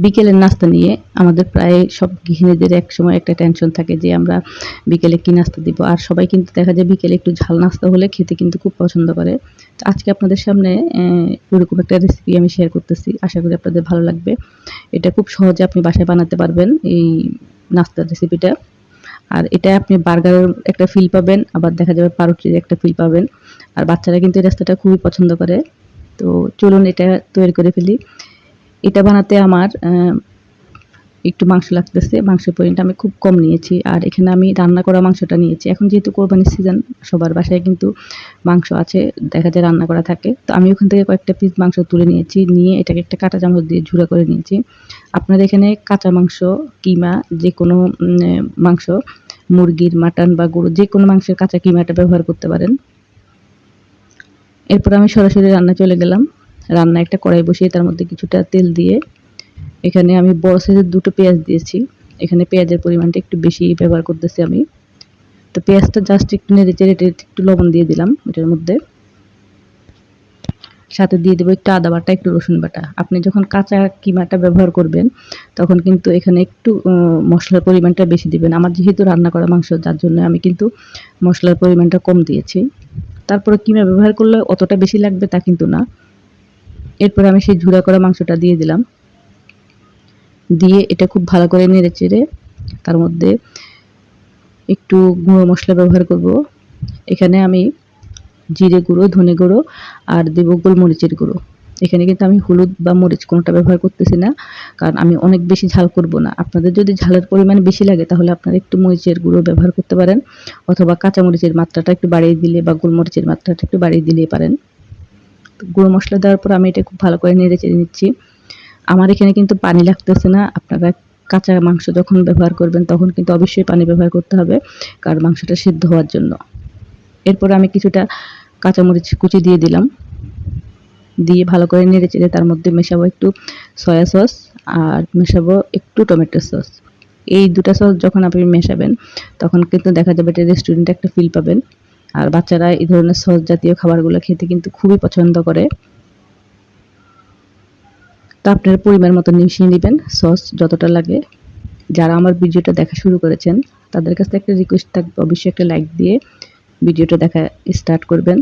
বিকেলের নাস্তা নিয়ে আমাদের প্রায় সব গৃহিণীদের এক সময় একটা টেনশন থাকে যে আমরা বিকেলে কি নাস্তা দিব। আর সবাই কিন্তু দেখা যায় বিকেলে একটু ঝাল নাস্তা হলে খেতে কিন্তু খুব পছন্দ করে। তো আজকে আপনাদের সামনে আহ, ওরকম একটা রেসিপি আমি শেয়ার করতেছি। আশা করি আপনাদের ভালো লাগবে। এটা খুব সহজে আপনি বাসায় বানাতে পারবেন এই নাস্তার রেসিপিটা আর এটা আপনি বার্গারের একটা ফিল পাবেন আবার দেখা যাবে পাউরুটির একটা ফিল পাবেন। আর বাচ্চারা কিন্তু এই রাস্তাটা খুবই পছন্দ করে। তো চলুন এটা তৈরি করে ফেলি। এটা বানাতে আমার একটু মাংস লাগতেছে, মাংসের পরিমাণটা আমি খুব কম নিয়েছি। আর এখানে আমি রান্না করা মাংসটা নিয়েছি। এখন যেহেতু কোরবানির সিজন সবার বাসায় কিন্তু মাংস আছে, দেখা যায় রান্না করা থাকে। তো আমি ওখান থেকে কয়েকটা পিস মাংস তুলে নিয়েছি, নিয়ে এটাকে একটা কাঁটা চামচ দিয়ে ঝুড়া করে নিয়েছি। আপনারা এখানে কাঁচা মাংস, কিমা যে কোনো মাংস, মুরগির, মাটন বা গরু যে কোনো মাংসের কাঁচা কিমাটা ব্যবহার করতে পারেন। এরপর আমি সরাসরি রান্না চলে গেলাম। রান্না একটা কড়াই বসিয়ে তার মধ্যে কিছুটা তেল দিয়ে এখানে আমি বড় সাইজের দুটো পেঁয়াজ দিয়েছি। এখানে পেঁয়াজের পরিমাণটা একটু বেশি ব্যবহার করতেছি আমি। তো পেঁয়াজটা জাস্ট একটু নেড়ে চেড়ে একটু লবণ দিয়ে দিলাম এটার মধ্যে। সাথে দিয়ে দেবো একটু আদা বাটা, একটু রসুন বাটা। আপনি যখন কাঁচা কিমাটা ব্যবহার করবেন, তখন কিন্তু এখানে একটু মশলার পরিমাণটা বেশি দিবেন। আমার যেহেতু রান্না করা মাংস, যার জন্য আমি কিন্তু মশলার পরিমাণটা কম দিয়েছি। তারপরে কিমা ব্যবহার করলে অতটা বেশি লাগবে তা কিন্তু না। এরপর আমি সেই ঝুড়া করা মাংসটা দিয়ে দিলাম। দিয়ে এটা খুব ভালো করে নেড়ে চেড়ে তার মধ্যে একটু গুঁড়ো মশলা ব্যবহার করব। এখানে আমি জিরে গুঁড়ো, ধনে গুঁড়ো আর দেব গোলমরিচের গুঁড়ো। এখানে কিন্তু আমি হলুদ বা মরিচ কোনোটা ব্যবহার করতেছি না, কারণ আমি অনেক বেশি ঝাল করব না। আপনাদের যদি ঝালের পরিমাণ বেশি লাগে তাহলে আপনারা একটু মরিচের গুঁড়ো ব্যবহার করতে পারেন, অথবা কাঁচা মরিচের মাত্রাটা একটু বাড়িয়ে দিলে বা গোলমরিচের মাত্রাটা একটু বাড়িয়ে দিলেই পারেন। গুঁড়ো মশলা দেওয়ার পর আমি এটা খুব ভালো করে নেড়ে চেড়ে নিচ্ছি। আমার এখানে কিন্তু পানি লাগতেছে না। আপনারা কাঁচা মাংস যখন ব্যবহার করবেন তখন কিন্তু অবশ্যই পানি ব্যবহার করতে হবে, কারণ মাংসটা সিদ্ধ হওয়ার জন্য। এরপর আমি কিছুটা কাঁচামরিচ কুচি দিয়ে দিলাম। দিয়ে ভালো করে নেড়ে চেড়ে তার মধ্যে মেশাবো একটু সয়া সস আর মেশাবো একটু টমেটো সস। এই দুটা সস যখন আপনি মেশাবেন, তখন কিন্তু দেখা যাবে এটা রেস্টুরেন্টে একটা ফিল পাবেন। আর বাচ্চারা এই ধরনের সস জাতীয় খাবারগুলো খেতে কিন্তু খুবই পছন্দ করে। তা আপনার পরিমাণ মতো মিশিয়ে নেবেন সস যতটা লাগে। যারা আমার ভিডিওটা দেখা শুরু করেছেন, তাদের কাছে একটা রিকোয়েস্ট থাকবে, অবশ্যই একটা লাইক দিয়ে ভিডিওটা দেখা স্টার্ট করবেন।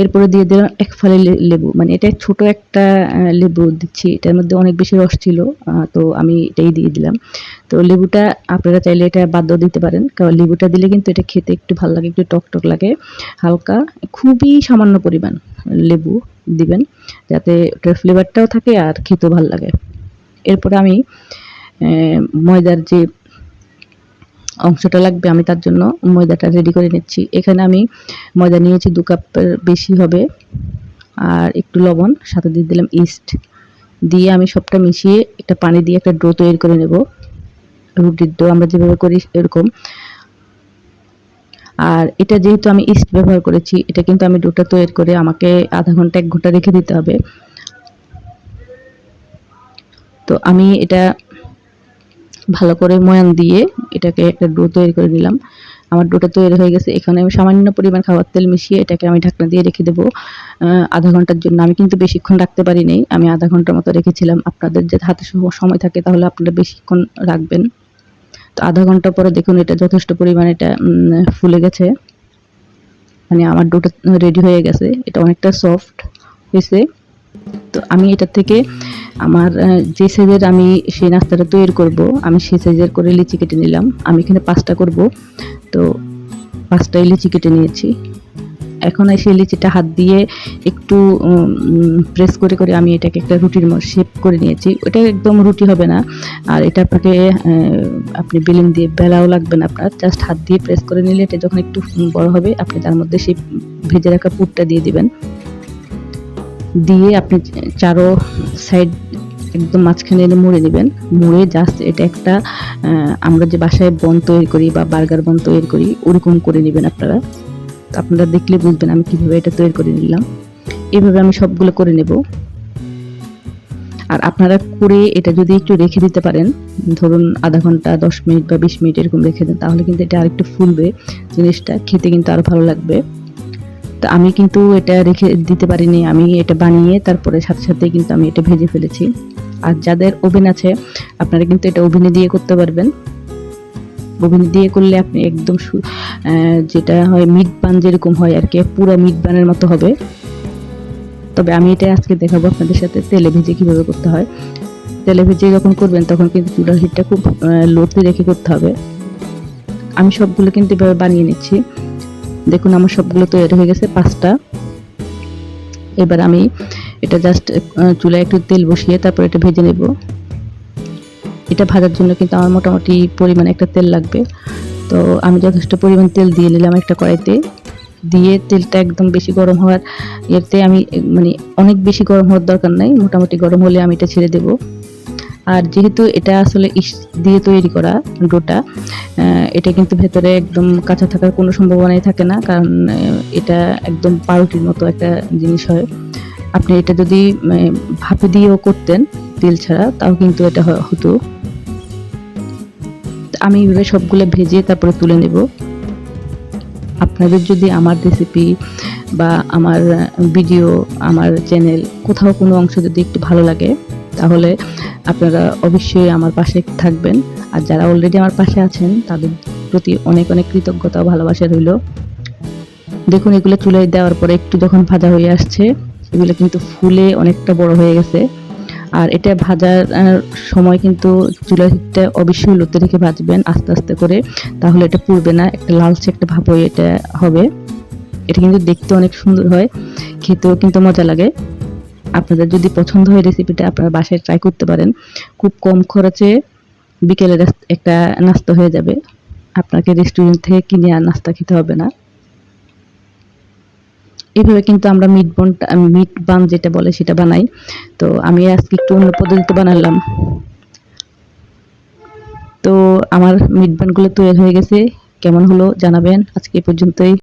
এরপরে দিয়ে দিলাম এক ফালি লেবু। মানে এটা ছোট একটা লেবু দিচ্ছি। এটার মধ্যে অনেক বেশি রস ছিল তো আমি এটাই দিয়ে দিলাম। তো লেবুটা আপনারা চাইলে এটা বাদও দিতে পারেন, কারণ লেবুটা দিলে কিন্তু এটা খেতে একটু ভালো লাগে, একটু টক টক লাগে, হালকা, খুবই সামান্য পরিমাণ লেবু দিবেন, যাতে ওটার ফ্লেভারটাও থাকে আর খেতেও ভালো লাগে। এরপরে আমি ময়দার যে অংশটা লাগবে, আমি তার জন্য ময়দাটা রেডি করে নিচ্ছি। এখানে আমি ময়দা নিয়েছি দু কাপের বেশি হবে। আর একটু লবণ, সাথে দিয়ে দিলাম ইস্ট দিয়ে আমি সবটা মিশিয়ে একটা পানি দিয়ে একটা ডো তৈরি করে নেব। রুটির ডো আমরা যেভাবে করি এরকম। আর এটা যেহেতু আমি ইস্ট ব্যবহার করেছি, এটা কিন্তু আমি ডোটা তৈরি করে আমাকে আধা ঘণ্টা, এক ঘণ্টা রেখে দিতে হবে। তো আমি এটা ভালো করে ময়ান দিয়ে এটাকে একটা ডো তৈরি করে নিলাম। আমার ডোটা তৈরি হয়ে গেছে। এখানে আমি সামান্য পরিমাণ খাবার তেল মিশিয়ে এটাকে আমি ঢাকনা দিয়ে রেখে দেবো। আধা ঘণ্টার জন্য। আমি কিন্তু বেশিক্ষণ রাখতে পারিনি। আমি আধা ঘণ্টার মতো রেখেছিলাম। আপনাদের যে হাতে সম- সময় থাকে তাহলে আপনারা বেশিক্ষণ রাখবেন। তো আধা ঘণ্টা পরে দেখুন এটা যথেষ্ট পরিমাণ এটা ফুলে গেছে। মানে আমার ডোটা রেডি হয়ে গেছে। এটা অনেকটা সফট হয়েছে। তো আমি এটা থেকে আমার যে সাইজের আমি সেই নাস্তাটা তৈরি করব, আমি সেই সাইজের করে লিচি কেটে নিলাম। আমি এখানে পাঁচটা করব। তো পাঁচটাই লিচি কেটে নিয়েছি। এখন সেই লিচিটা হাত দিয়ে একটু প্রেস করে করে আমি এটাকে একটা রুটির শেপ করে নিয়েছি। ওটা একদম রুটি হবে না। আর এটা আপনাকে আপনি বেলুন দিয়ে বেলাও লাগবে না আপনার। জাস্ট হাত দিয়ে প্রেস করে নিলে এটা যখন একটু বড় হবে, আপনি তার মধ্যে সেই ভেজে রাখা পুরটা দিয়ে দিবেন। দিয়ে আপনি চারো সাইড একদম মাঝখানে এনে মুড়ে নেবেন। মুড়ে জাস্ট এটা একটা আমরা যে বাসায় বন তৈরি করি বা বার্গার বন তৈরি করি, ওরকম করে নেবেন আপনারা। তো আপনারা দেখলে বুঝবেন আমি কীভাবে এটা তৈরি করে নিলাম। এভাবে আমি সবগুলো করে নেব। আর আপনারা করে এটা যদি একটু রেখে দিতে পারেন, ধরুন আধা ঘণ্টা, দশ মিনিট বা বিশ মিনিট এরকম রেখে দেন, তাহলে কিন্তু এটা আরেকটু ফুলবে জিনিসটা। খেতে কিন্তু আরও ভালো লাগবে। তো আমি কিন্তু এটা রেখে দিতে পারিনি, আমি এটা বানিয়ে তারপরে সাথে সাথে কিন্তু আমি এটা ভেজে ফেলেছি। আর যাদের ওভেন আছে, আপনারা কিন্তু এটা ওভেনে দিয়ে করতে পারবেন। ওভেনে দিয়ে করলে আপনি একদম যেটা হয় মিট বান যেরকম হয় আর কি, পুরো মিট বানের মতো হবে। তবে আমি এটা আজকে দেখাবো আপনাদের সাথে, তেলে ভেজে কীভাবে করতে হয়। তেলে ভেজে যখন করবেন, তখন কিন্তু চুলার হিটটা খুব লোতে রেখে করতে হবে। আমি সবগুলো কিন্তু এভাবে বানিয়ে নিচ্ছি। দেখুন, আমার সবগুলো তৈরি হয়ে গেছে, পাঁচটা। এবার আমি এটা জাস্ট চুলায় একটু তেল বসিয়ে তারপর এটা ভেজে নেব। এটা ভাজার জন্য কিন্তু আমার মোটামুটি পরিমাণে একটা তেল লাগবে। তো আমি যথেষ্ট পরিমাণ তেল দিয়ে নিলাম একটা কড়াইতে। দিয়ে তেলটা একদম বেশি গরম হওয়ার, এতে আমি মানে অনেক বেশি গরম হওয়ার দরকার নাই। মোটামুটি গরম হলে আমি এটা ছেড়ে দেব। আর যেহেতু এটা আসলে ইস দিয়ে তৈরি করা ডোটা এটা কিন্তু ভেতরে একদম কাঁচা থাকার কোনো সম্ভাবনাই থাকে না কারণ এটা একদম পাউরুটির মতো একটা জিনিস হয়। আপনি এটা যদি আহ, ভাপে দিয়েও করতেন তেল ছাড়া তাও কিন্তু এটা হতো। আমি এভাবে সবগুলো ভেজে তারপরে তুলে নেব। আপনাদের যদি আমার রেসিপি বা আমার ভিডিও আমার চ্যানেল কোথাও কোনো অংশ যদি একটু ভালো লাগে তাহলে আপনারা অবশ্যই আমার পাশে থাকবেন। আর যারা অলরেডি আমার পাশে আছেন, তাদের প্রতি অনেক অনেক কৃতজ্ঞতা ও ভালোবাসা রইল। দেখুন, এগুলো চুলায় দেওয়ার পরে একটু যখন ভাজা হয়ে আসছে, এগুলো কিন্তু ফুলে অনেকটা বড় হয়ে গেছে। আর এটা ভাজার সময় কিন্তু হিটটা অবশ্যই লোতে রেখে ভাজবেন আস্তে আস্তে করে। তাহলে এটা পুড়বে না, একটা লালচে একটা ভাব হয়ে এটা হবে। এটা কিন্তু দেখতে অনেক সুন্দর হয়, খেতেও কিন্তু মজা লাগে। আপনাদের যদি পছন্দ হয় রেসিপিটা আপনারা বাসায় ট্রাই করতে পারেন। খুব কম খরচে বিকেলে একটা নাস্তা হয়ে যাবে। আপনাকে রেস্টুরেন্ট থেকে কিনে আর নাস্তা খেতে হবে না। এইভাবে কিন্তু আমরা মিট বনটা মিট বান যেটা বলে সেটা বানাই। তো আমি আজকে একটু অন্য পদ্ধতিতে বানালাম। তো আমার মিট বানগুলো তৈরি হয়ে গেছে। কেমন হলো জানাবেন। আজকে পর্যন্তই।